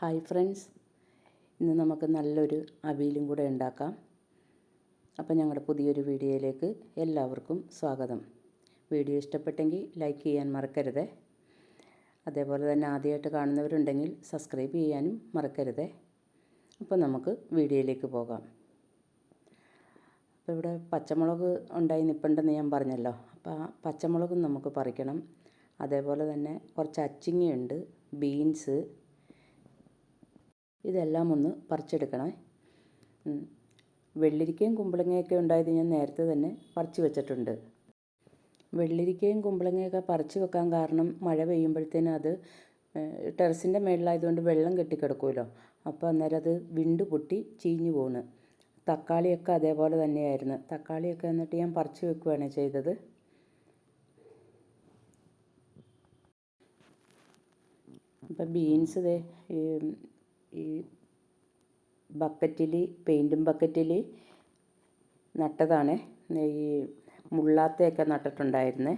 Hi friends. ഇന്ന് നമുക്ക് നല്ലൊരു അവിയലും കൂടെ ഉണ്ടാക്കാം. അപ്പോൾ ഞങ്ങളുടെ പുതിയൊരു വീഡിയോയിലേക്ക് എല്ലാവർക്കും സ്വാഗതം. വീഡിയോ ഇഷ്ടപ്പെട്ടെങ്കിൽ ലൈക്ക് ചെയ്യാൻ മറക്കരുത്. അതേപോലെ തന്നെ ആദ്യമായിട്ട് കാണുന്നവരുണ്ടെങ്കിൽ സബ്സ്ക്രൈബ് ചെയ്യാനും മറക്കരുത്. അപ്പോൾ നമുക്ക് വീഡിയോയിലേക്ക് പോകാം. അപ്പോൾ ഇവിടെ പച്ചമുളക് ഉണ്ടായി നിൽപ്പുണ്ടെന്ന് ഞാൻ പറഞ്ഞല്ലോ. അപ്പോൾ ആ പച്ചമുളകും നമുക്ക് പറിക്കണം. അതേപോലെ തന്നെ കുറച്ച് അച്ചിങ്ങയുണ്ട് ബീൻസ് ഇതെല്ലാം ഒന്ന് പറിച്ചെടുക്കണേ. വെള്ളരിക്കയും കുമ്പളങ്ങയൊക്കെ ഉണ്ടായത് ഞാൻ നേരത്തെ തന്നെ പറിച്ച് വെച്ചിട്ടുണ്ട്. വെള്ളരിക്കയും കുമ്പളങ്ങയൊക്കെ പറിച്ച് വെക്കാൻ കാരണം മഴ പെയ്യുമ്പോഴത്തേനും അത് ടെറസിന്റെ മേളിലായതുകൊണ്ട് വെള്ളം കെട്ടിക്കിടക്കുമല്ലോ. അപ്പോൾ അന്നേരം അത് വിണ്ട് പൊട്ടി ചീഞ്ഞു പോണ്. തക്കാളിയൊക്കെ അതേപോലെ തന്നെയായിരുന്നു. തക്കാളിയൊക്കെ എന്നിട്ട് ഞാൻ പറിച്ച് വെക്കുകയാണ് ചെയ്തത്. അപ്പം ബീൻസ് ദേ ഈ ബക്കറ്റിൽ പെയിന്റും ബക്കറ്റിൽ നട്ടതാണ്. ഈ മുള്ളാത്തയൊക്കെ നട്ടിട്ടുണ്ടായിരുന്നേ.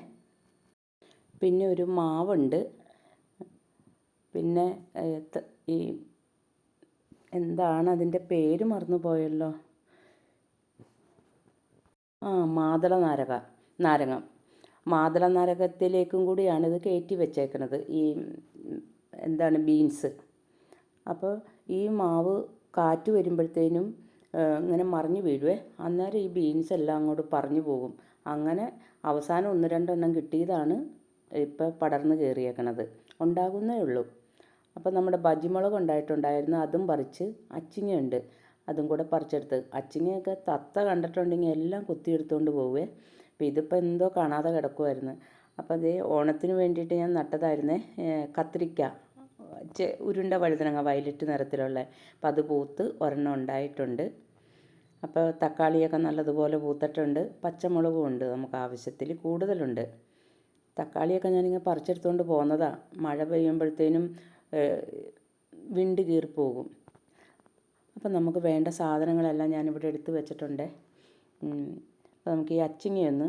പിന്നെ ഒരു മാവുണ്ട്. പിന്നെ ഈ എന്താണ് അതിന്റെ പേര് മറന്നു പോയല്ലോ? ആ മാതള നാരക നാരങ്ങ. മാതള നാരകത്തിലേക്കും കൂടിയാണ് ഇത് കയറ്റി വെച്ചേക്കുന്നത് ഈ എന്താണ് ബീൻസ്. അപ്പോൾ ഈ മാവ് കാറ്റ് വരുമ്പോഴത്തേനും ഇങ്ങനെ മറിഞ്ഞു വീഴുവേ. അന്നേരം ഈ ബീൻസ് എല്ലാം അങ്ങോട്ട് പറഞ്ഞു പോകും. അങ്ങനെ അവസാനം ഒന്ന് രണ്ടെണ്ണം കിട്ടിയതാണ് ഇപ്പം പടർന്ന് കയറിയേക്കണത് ഉണ്ടാകുന്നേ ഉള്ളൂ. അപ്പോൾ നമ്മുടെ ബജിമുളക് ഉണ്ടായിട്ടുണ്ടായിരുന്നു. അതും പറിച്ച് അച്ചിങ്ങയുണ്ട്. അതും കൂടെ പറിച്ചെടുത്ത്. അച്ചിങ്ങയൊക്കെ തത്ത കണ്ടിട്ടുണ്ടെങ്കിൽ എല്ലാം കുത്തിയെടുത്തുകൊണ്ട് പോവേ. അപ്പോൾ ഇതിപ്പോൾ എന്തോ കാണാതെ കിടക്കുമായിരുന്നു അപ്പോൾ അതേ ഓണത്തിന് വേണ്ടിയിട്ട് ഞാൻ നട്ടതായിരുന്നേ കത്തിരിക്ക. ഉരുണ്ട വഴുതനങ്ങ വയലറ്റ് നിറത്തിലുള്ള അപ്പം അത് പൂത്ത് ഒരെണ്ണം ഉണ്ടായിട്ടുണ്ട്. അപ്പോൾ തക്കാളിയൊക്കെ നല്ലതുപോലെ പൂത്തിട്ടുണ്ട്. പച്ചമുളകും ഉണ്ട് നമുക്ക് ആവശ്യത്തിൽ കൂടുതലുണ്ട്. തക്കാളിയൊക്കെ ഞാനിങ്ങനെ പറിച്ചെടുത്തുകൊണ്ട് പോകുന്നതാണ് മഴ പെയ്യുമ്പോഴത്തേനും വിണ്ട് കീറിപ്പോകും അപ്പം നമുക്ക് വേണ്ട സാധനങ്ങളെല്ലാം ഞാനിവിടെ എടുത്ത് വെച്ചിട്ടുണ്ട്. അപ്പോൾ നമുക്ക് ഈ അച്ചിങ്ങയൊന്ന്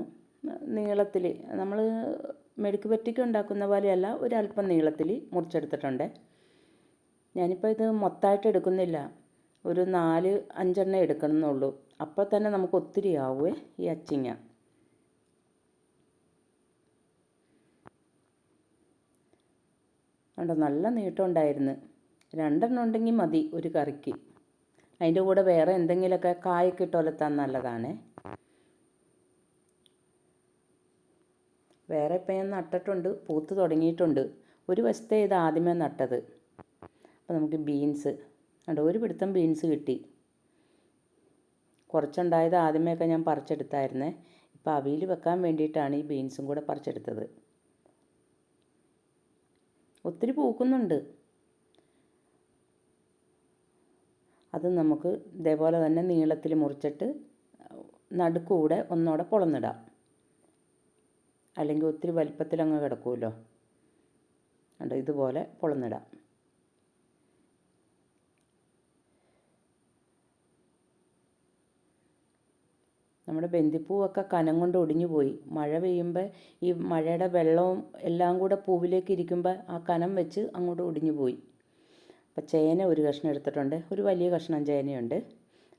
നീളത്തിൽ നമ്മൾ മെഴുക്ക് പറ്റിക്ക് ഉണ്ടാക്കുന്ന പോലെയല്ല ഒരല്പം നീളത്തിൽ മുറിച്ചെടുത്തിട്ടുണ്ട്. ഞാനിപ്പോൾ ഇത് മൊത്തമായിട്ട് എടുക്കുന്നില്ല. ഒരു നാല് അഞ്ചെണ്ണം എടുക്കണമെന്നുള്ളൂ. അപ്പോൾ തന്നെ നമുക്ക് ഒത്തിരി ആവുമേ ഈ അച്ചിങ്ങ. കണ്ടോ നല്ല നീട്ടം ഉണ്ടായിരുന്നു. രണ്ടെണ്ണം ഉണ്ടെങ്കിൽ മതി ഒരു കറിക്ക്. അതിന്റെ കൂടെ വേറെ എന്തെങ്കിലുമൊക്കെ കായൊക്കെ ഇട്ടൊലത്താൻ നല്ലതാണേ. വേറെ ഇപ്പം ഞാൻ നട്ടിട്ടുണ്ട് പൂത്ത് തുടങ്ങിയിട്ടുണ്ട്. ഒരു വശത്തെ ഇത് ആദ്യമേ നട്ടത്. അപ്പോൾ നമുക്ക് ബീൻസ് കണ്ടോ ഒരു പിടുത്തം ബീൻസ് കിട്ടി. കുറച്ചുണ്ടായത് ആദ്യമേയൊക്കെ ഞാൻ പറിച്ചെടുത്തായിരുന്നേ. ഇപ്പോൾ അവിയിൽ വെക്കാൻ വേണ്ടിയിട്ടാണ് ഈ ബീൻസും കൂടെ പറിച്ചെടുത്തത്. ഒത്തിരി പൂക്കുന്നുണ്ട്. അത് നമുക്ക് ഇതേപോലെ തന്നെ നീളത്തിൽ മുറിച്ചിട്ട് നടുക്കൂടെ ഒന്നോടെ പൊളന്നിടാം. അല്ലെങ്കിൽ ഒത്തിരി വലിപ്പത്തിലങ്ങ് കിടക്കുമല്ലോ. കണ്ടോ? ഇതുപോലെ പൊളന്നിടാം. നമ്മുടെ ബന്ദിപ്പൂവൊക്കെ കനം കൊണ്ട് ഒടിഞ്ഞു പോയി. മഴ പെയ്യുമ്പോൾ ഈ മഴയുടെ വെള്ളവും എല്ലാം കൂടെ പൂവിലേക്ക് ഇരിക്കുമ്പോൾ ആ കനം വെച്ച് അങ്ങോട്ട് ഒടിഞ്ഞു പോയി. അപ്പോൾ ചേന ഒരു കഷ്ണം എടുത്തിട്ടുണ്ട്. ഒരു വലിയ കഷ്ണം ചേനയുണ്ട്.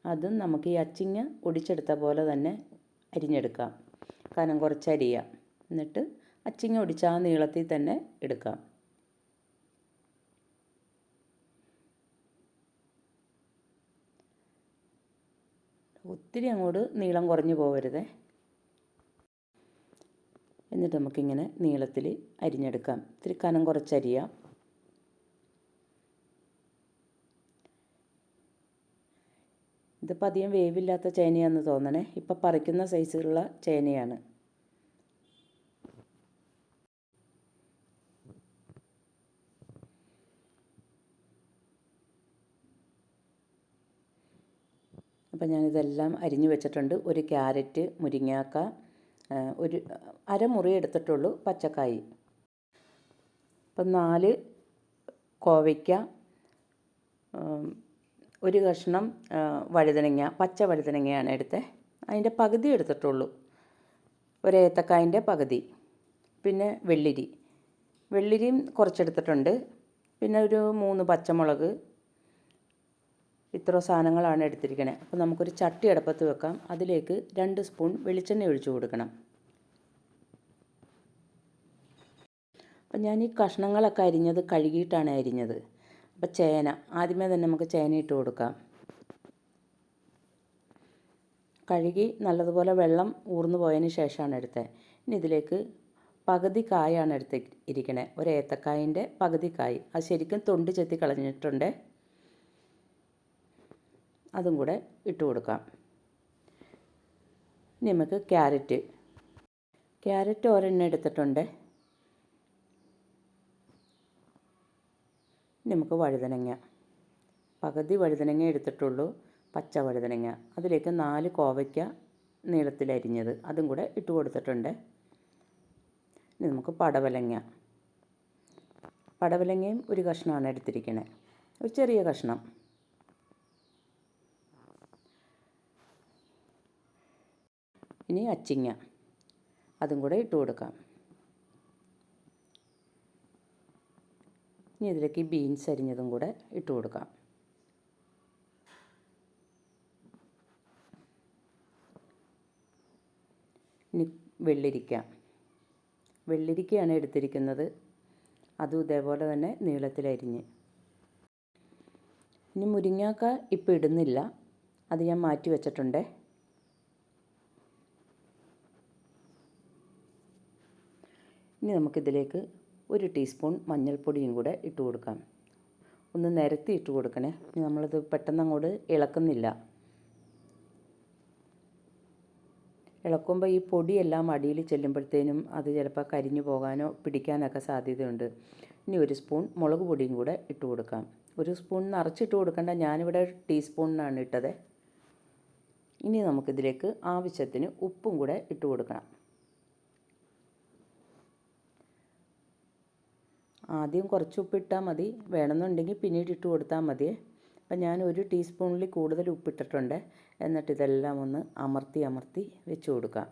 അതും നമുക്ക് ഈ അച്ചിങ്ങ ഒടിച്ചെടുത്ത പോലെ തന്നെ അരിഞ്ഞെടുക്കാം. കനം കുറച്ച് അരിയാം എന്നിട്ട് അച്ചിങ്ങ ഒടിച്ച ആ നീളത്തിൽ തന്നെ എടുക്കാം. ഒത്തിരി അങ്ങോട്ട് നീളം കുറഞ്ഞു പോകരുതേ എന്നിട്ട് നമുക്കിങ്ങനെ നീളത്തിൽ അരിഞ്ഞെടുക്കാം. ഇത്തിരി കനം കുറച്ചരിയാം. ഇതിപ്പോൾ അധികം വേവില്ലാത്ത ചേനയാണെന്ന് തോന്നണേ. ഇപ്പം പറിക്കുന്ന സൈസിലുള്ള ചേനയാണ്. അപ്പം ഞാനിതെല്ലാം അരിഞ്ഞു വെച്ചിട്ടുണ്ട്. ഒരു ക്യാരറ്റ് മുരിങ്ങാക്ക ഒരു അരമുറി എടുത്തിട്ടുള്ളൂ പച്ചക്കായി. അപ്പം നാല് കോവയ്ക്ക ഒരു കഷ്ണം വഴുതനങ്ങ പച്ച വഴുതനങ്ങയാണ് എടുത്തത് അതിന്റെ പകുതി എടുത്തിട്ടുള്ളൂ. ഒരേത്തക്കായന്റെ പകുതി. പിന്നെ വെള്ളിരി. വെള്ളിരിയും കുറച്ചെടുത്തിട്ടുണ്ട്. പിന്നെ ഒരു മൂന്ന് പച്ചമുളക് ഇത്ര സാധനങ്ങളാണ് എടുത്തിരിക്കണേ. അപ്പോൾ നമുക്കൊരു ചട്ടി അടുപ്പത്ത് വെക്കാം. അതിലേക്ക് രണ്ട് സ്പൂൺ വെളിച്ചെണ്ണ ഒഴിച്ചു കൊടുക്കണം. അപ്പം ഞാൻ ഈ കഷ്ണങ്ങളൊക്കെ അരിഞ്ഞത് കഴുകിയിട്ടാണ് അരിഞ്ഞത്. അപ്പം ചേന ആദ്യമേ തന്നെ നമുക്ക് ചേന ഇട്ട് കൊടുക്കാം. കഴുകി നല്ലതുപോലെ വെള്ളം ഊർന്നു പോയതിന് ശേഷമാണ് എടുത്തത് ഇനി ഇതിലേക്ക് പകുതി കായാണ് എടുത്ത് ഇരിക്കണേ. ഒരു പകുതി കായ്. അത് ശരിക്കും തൊണ്ട് ചെത്തി കളഞ്ഞിട്ടുണ്ട്. അതും കൂടെ ഇട്ട് കൊടുക്കാം. ഇനി നമുക്ക് ക്യാരറ്റ്. ക്യാരറ്റ് ഒരെണ്ണം എടുത്തിട്ടുണ്ട്. നമുക്ക് വഴുതനങ്ങ. പകുതി വഴുതനങ്ങ എടുത്തിട്ടുള്ളൂ പച്ച വഴുതനങ്ങ. അതിലേക്ക് നാല് കോവയ്ക്ക നീളത്തിലരിഞ്ഞത് അതും കൂടെ ഇട്ട് കൊടുത്തിട്ടുണ്ട്. ഇനി നമുക്ക് പടവലങ്ങ. പടവലങ്ങയും ഒരു കഷ്ണമാണ് എടുത്തിരിക്കുന്നത് ഒരു ചെറിയ കഷ്ണം. ഇനി അച്ചിങ്ങ. അതും കൂടെ ഇട്ട് കൊടുക്കാം. ഇനി ഇതിലേക്ക് ബീൻസ് അരിഞ്ഞതും കൂടെ ഇട്ട് കൊടുക്കാം. ഇനി വെള്ളരിക്ക. വെള്ളരിക്കയാണ് എടുത്തിരിക്കുന്നത്. അതും ഇതേപോലെ തന്നെ നീളത്തിലരിഞ്ഞ് ഇനി മുരിങ്ങാക്ക ഇപ്പോൾ ഇടുന്നില്ല. അത് ഞാൻ മാറ്റി വെച്ചിട്ടുണ്ട്. ഇനി നമുക്കിതിലേക്ക് ഒരു ടീസ്പൂൺ മഞ്ഞൾപ്പൊടിയും കൂടെ ഇട്ട് കൊടുക്കാം. ഒന്ന് നിരത്തി ഇട്ട് കൊടുക്കണേ. ഇനി നമ്മളിത് പെട്ടെന്ന് അങ്ങോട്ട് ഇളക്കുന്നില്ല. ഇളക്കുമ്പോൾ ഈ പൊടിയെല്ലാം അടിയിൽ ചെല്ലുമ്പോഴത്തേനും അത് ചിലപ്പോൾ കരിഞ്ഞു പോകാനോ പിടിക്കാനൊക്കെ സാധ്യതയുണ്ട്. ഇനി ഒരു സ്പൂൺ മുളക് പൊടിയും കൂടെ ഇട്ട് കൊടുക്കാം. ഒരു സ്പൂൺ നിറച്ചിട്ട് കൊടുക്കേണ്ട. ഞാനിവിടെ ടീസ്പൂണിനാണ് ഇട്ടത്. ഇനി നമുക്കിതിലേക്ക് ആവശ്യത്തിന് ഉപ്പും കൂടെ ഇട്ട് കൊടുക്കണം. ആദ്യം കുറച്ച് ഉപ്പിട്ടാൽ മതി. വേണമെന്നുണ്ടെങ്കിൽ പിന്നീട് ഇട്ട് കൊടുത്താൽ മതി. അപ്പം ഞാൻ ഒരു ടീസ്പൂണിൽ കൂടുതൽ ഉപ്പിട്ടിട്ടുണ്ട്. എന്നിട്ട് ഇതെല്ലാം ഒന്ന് അമർത്തി അമർത്തി വെച്ച് കൊടുക്കാം.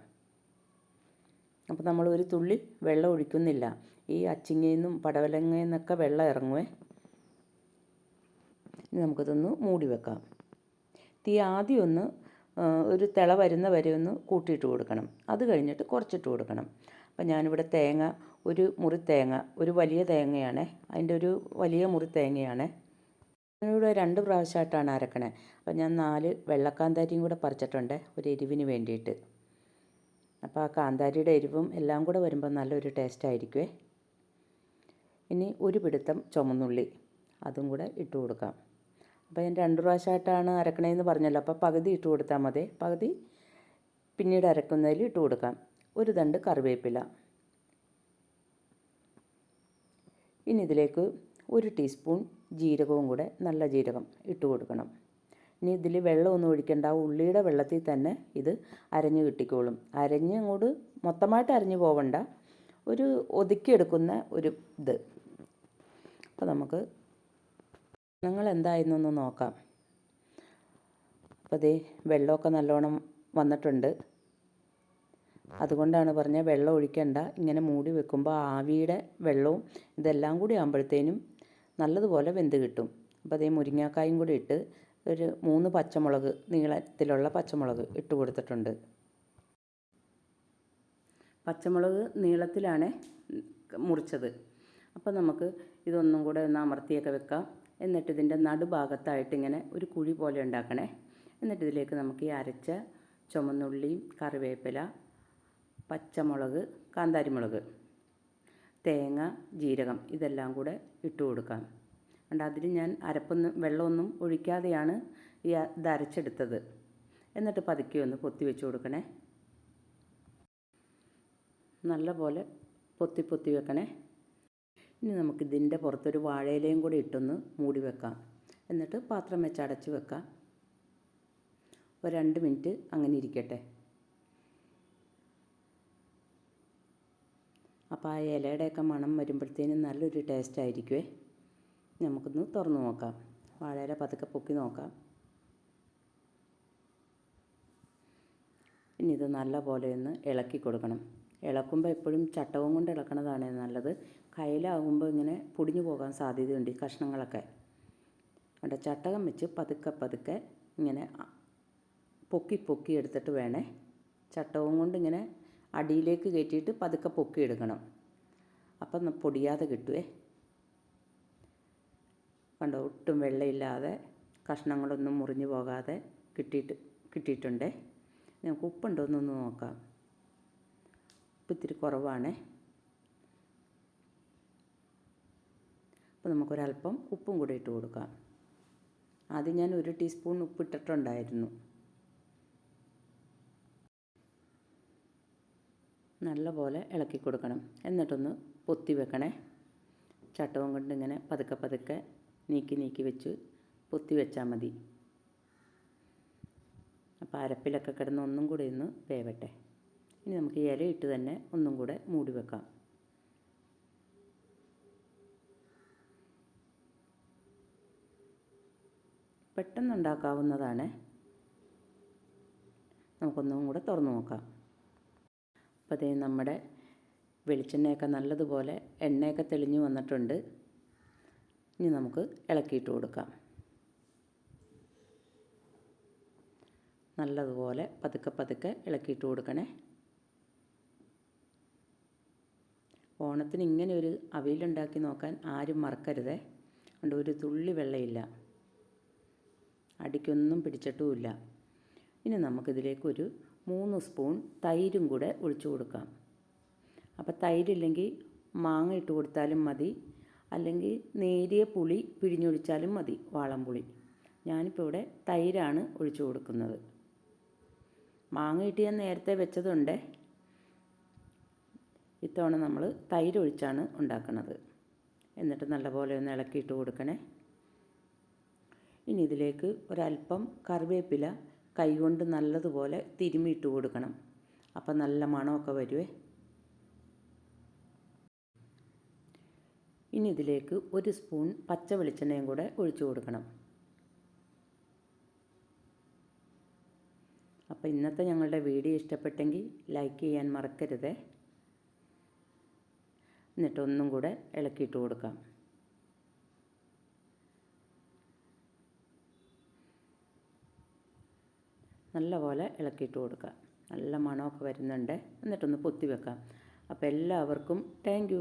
അപ്പോൾ നമ്മൾ ഒരു തുള്ളി വെള്ളം ഒഴിക്കുന്നില്ല. ഈ അച്ചിങ്ങയിൽ നിന്നും പടവലങ്ങയിൽ നിന്നൊക്കെ വെള്ളം ഇറങ്ങുവേ. നമുക്കിതൊന്ന് മൂടി വെക്കാം. തീ ആദ്യം ഒന്ന് ഒരു തിള വരുന്ന വരെ ഒന്ന് കൂട്ടിയിട്ട് കൊടുക്കണം. അത് കഴിഞ്ഞിട്ട് കുറച്ചിട്ട് കൊടുക്കണം. അപ്പം ഞാനിവിടെ തേങ്ങ ഒരു മുറി തേങ്ങ ഒരു വലിയ തേങ്ങയാണ്. അതിന്റെ ഒരു വലിയ മുറി തേങ്ങയാണ്. ഞാനിവിടെ രണ്ട് പ്രാവശ്യമായിട്ടാണ് അരക്കണേ. അപ്പം ഞാൻ നാല് വെള്ളക്കാന്താരിയും കൂടെ പറിച്ചിട്ടുണ്ട് ഒരു എരിവിന് വേണ്ടിയിട്ട്. അപ്പോൾ ആ കാന്താരിയുടെ എരിവും എല്ലാം കൂടെ വരുമ്പോൾ നല്ലൊരു ടേസ്റ്റ് ആയിരിക്കുമേ ഇനി ഒരു പിടുത്തം ചുമന്നുള്ളി അതും കൂടെ ഇട്ട് കൊടുക്കാം. അപ്പോൾ ഞാൻ രണ്ട് പ്രാവശ്യമായിട്ടാണ് അരക്കണേന്ന് പറഞ്ഞല്ലോ. അപ്പോൾ പകുതി ഇട്ട് കൊടുത്താൽ മതി. പകുതി പിന്നീട് അരക്കുന്നതിൽ ഇട്ട് കൊടുക്കാം. ഒരു തണ്ട് കറിവേപ്പില. ഇനി ഇതിലേക്ക് ഒരു ടീസ്പൂൺ ജീരകവും കൂടെ നല്ല ജീരകം ഇട്ട് കൊടുക്കണം. ഇനി ഇതിൽ വെള്ളമൊന്നും ഒഴിക്കേണ്ട. ഉള്ളിയുടെ വെള്ളത്തിൽ തന്നെ ഇത് അരഞ്ഞ് കിട്ടിക്കോളും. അരഞ്ഞ് അങ്ങോട്ട് മൊത്തമായിട്ട് അരഞ്ഞ് പോവണ്ട. ഒരു ഒതുക്കിയെടുക്കുന്ന ഒരു ഇത്. അപ്പോൾ നമുക്ക് ഞങ്ങൾ എന്തായിരുന്നൊന്ന് നോക്കാം. അപ്പോൾ ദേ വെള്ളമൊക്കെ നല്ലോണം വന്നിട്ടുണ്ട്. അതുകൊണ്ടാണ് പറഞ്ഞത് വെള്ളം ഒഴിക്കണ്ട. ഇങ്ങനെ മൂടി വെക്കുമ്പോൾ ആവിയുടെ വെള്ളവും ഇതെല്ലാം കൂടി ആകുമ്പോഴത്തേനും നല്ലതുപോലെ വെന്ത് കിട്ടും. അപ്പോൾ അതേ മുരിങ്ങാക്കായും കൂടി ഇട്ട് ഒരു മൂന്ന് പച്ചമുളക് നീളത്തിലുള്ള പച്ചമുളക് ഇട്ട് കൊടുത്തിട്ടുണ്ട്. പച്ചമുളക് നീളത്തിലാണ് മുറിച്ചത്. അപ്പോൾ നമുക്ക് ഇതൊന്നും കൂടെ ഒന്ന് അമർത്തിയൊക്കെ വെക്കാം. എന്നിട്ട് ഇതിന്റെ നടുഭാഗത്തായിട്ട് ഇങ്ങനെ ഒരു കുഴി പോലെ ഉണ്ടാക്കണേ. എന്നിട്ട് ഇതിലേക്ക് നമുക്ക് ഈ അരച്ച ചുമന്നുള്ളിയും കറിവേപ്പില പച്ചമുളക് കാന്താരിമുളക് തേങ്ങ ജീരകം ഇതെല്ലാം കൂടെ ഇട്ട് കൊടുക്കാം. അതുകൊണ്ട് അതിൽ ഞാൻ അരപ്പൊന്നും വെള്ളമൊന്നും ഒഴിക്കാതെയാണ് ഈ ഇത് അരച്ചെടുത്തത്. എന്നിട്ട് പതുക്കെ ഒന്ന് പൊത്തി വെച്ച് കൊടുക്കണേ. നല്ല പോലെ പൊത്തി പൊത്തി വെക്കണേ. ഇനി നമുക്ക് നമുക്കിതിന്റെ പുറത്തൊരു വാഴയിലയും കൂടി ഇട്ടൊന്ന് മൂടി വെക്കാം. എന്നിട്ട് പാത്രം വെച്ച് അടച്ച് വെക്കാം. ഒരു രണ്ട് മിനിറ്റ് അങ്ങനെ ഇരിക്കട്ടെ. അപ്പോൾ ആ ഇലയുടെയൊക്കെ മണം വരുമ്പോഴത്തേനും നല്ലൊരു ടേസ്റ്റ് ആയിരിക്കുമേ നമുക്കൊന്ന് തുറന്ന് നോക്കാം. വാഴയില പതുക്കെ പൊക്കി നോക്കാം. ഇനി ഇത് നല്ല പോലെ ഒന്ന് ഇളക്കി കൊടുക്കണം. ഇളക്കുമ്പോൾ എപ്പോഴും ചട്ടവും കൊണ്ട് ഇളക്കണതാണ് നല്ലത്. കയ്യിലാകുമ്പോൾ ഇങ്ങനെ പൊടിഞ്ഞു പോകാൻ സാധ്യതയുണ്ട് ഈ കഷ്ണങ്ങളൊക്കെ. അവിടെ ചട്ടകം വെച്ച് പതുക്കെ പതുക്കെ ഇങ്ങനെ പൊക്കി പൊക്കി എടുത്തിട്ട് വേണേ ചട്ടവും കൊണ്ട് ഇങ്ങനെ അടിയിലേക്ക് കയറ്റിയിട്ട് പതുക്കെ പൊക്കി എടുക്കണം. അപ്പം പൊടിയാതെ കിട്ടുവേ. കണ്ടോ? ഒട്ടും വെള്ളമില്ലാതെ കഷ്ണങ്ങളൊന്നും മുറിഞ്ഞു പോകാതെ കിട്ടിയിട്ട് കിട്ടിയിട്ടുണ്ടേ. നമുക്ക് ഉപ്പുണ്ടോ എന്നൊന്ന് നോക്കാം. ഉപ്പ് ഇത്തിരി കുറവാണേ. അപ്പോൾ നമുക്കൊരല്പം ഉപ്പും കൂടെ ഇട്ട് കൊടുക്കാം. ആദ്യം ഞാൻ ഒരു ടീസ്പൂൺ ഉപ്പ് ഇട്ടിട്ടുണ്ടായിരുന്നു നല്ലപോലെ ഇളക്കി കൊടുക്കണം. എന്നിട്ടൊന്ന് പൊത്തി വെക്കണേ. ചട്ടവും കൊണ്ട് ഇങ്ങനെ പതുക്കെ പതുക്കെ നീക്കി നീക്കി വെച്ച് പൊത്തി വെച്ചാൽ മതി. അപ്പോൾ അരപ്പിലൊക്കെ കിടന്ന് ഒന്നും കൂടി ഒന്ന് വേവട്ടെ. ഇനി നമുക്ക് ഇല ഇട്ട് തന്നെ ഒന്നും കൂടെ മൂടി വെക്കാം. പെട്ടെന്ന് ഉണ്ടാക്കാവുന്നതാണ് നമുക്കൊന്നും കൂടെ തുറന്നു നോക്കാം. അപ്പോൾ അതേ നമ്മുടെ വെളിച്ചെണ്ണയൊക്കെ നല്ലതുപോലെ എണ്ണയൊക്കെ തെളിഞ്ഞു വന്നിട്ടുണ്ട്. ഇനി നമുക്ക് ഇളക്കിയിട്ട് കൊടുക്കാം. നല്ലതുപോലെ പതുക്കെ പതുക്കെ ഇളക്കിയിട്ട് കൊടുക്കണേ. ഓണത്തിന് ഇങ്ങനെ ഒരു അവിയലുണ്ടാക്കി നോക്കാൻ ആരും മറക്കരുതേ. അതുകൊണ്ട് ഒരു തുള്ളി വെള്ളമില്ല അടിക്കൊന്നും പിടിച്ചിട്ടുമില്ല. ഇനി നമുക്കിതിലേക്ക് ഒരു മൂന്ന് സ്പൂൺ തൈരും കൂടെ ഒഴിച്ചു കൊടുക്കാം. അപ്പോൾ തൈരില്ലെങ്കിൽ മാങ്ങ ഇട്ട് കൊടുത്താലും മതി. അല്ലെങ്കിൽ നേരിയ പുളി പിഴിഞ്ഞൊഴിച്ചാലും മതി വാളംപുളി ഞാനിപ്പോൾ ഇവിടെ തൈരാണ് ഒഴിച്ചു കൊടുക്കുന്നത്. മാങ്ങ ഇട്ട് ഞാൻ നേരത്തെ വെച്ചതുണ്ട്. ഇത്തവണ നമ്മൾ തൈരൊഴിച്ചാണ് ഉണ്ടാക്കുന്നത് എന്നിട്ട് നല്ലപോലെ ഒന്ന് ഇളക്കിയിട്ട് കൊടുക്കണേ. ഇനി ഇതിലേക്ക് ഒരല്പം കറിവേപ്പില കൈകൊണ്ട് നല്ലതുപോലെ തിരുമിയിട്ട് കൊടുക്കണം. അപ്പം നല്ല മണമൊക്കെ വരുവേ. ഇനി ഇതിലേക്ക് ഒരു സ്പൂൺ പച്ച വെളിച്ചെണ്ണയും കൂടെ ഒഴിച്ചു കൊടുക്കണം. അപ്പോൾ ഇന്നത്തെ ഞങ്ങളുടെ വീഡിയോ ഇഷ്ടപ്പെട്ടെങ്കിൽ ലൈക്ക് ചെയ്യാൻ മറക്കരുതേ. എന്നിട്ടൊന്നും കൂടെ ഇളക്കിയിട്ട് കൊടുക്കാം. നല്ലപോലെ ഇളക്കിയിട്ട് കൊടുക്കുക. നല്ല മണമൊക്കെ വരുന്നുണ്ട്. എന്നിട്ടൊന്ന് പൊത്തി വെക്കാം. അപ്പോൾ എല്ലാവർക്കും താങ്ക്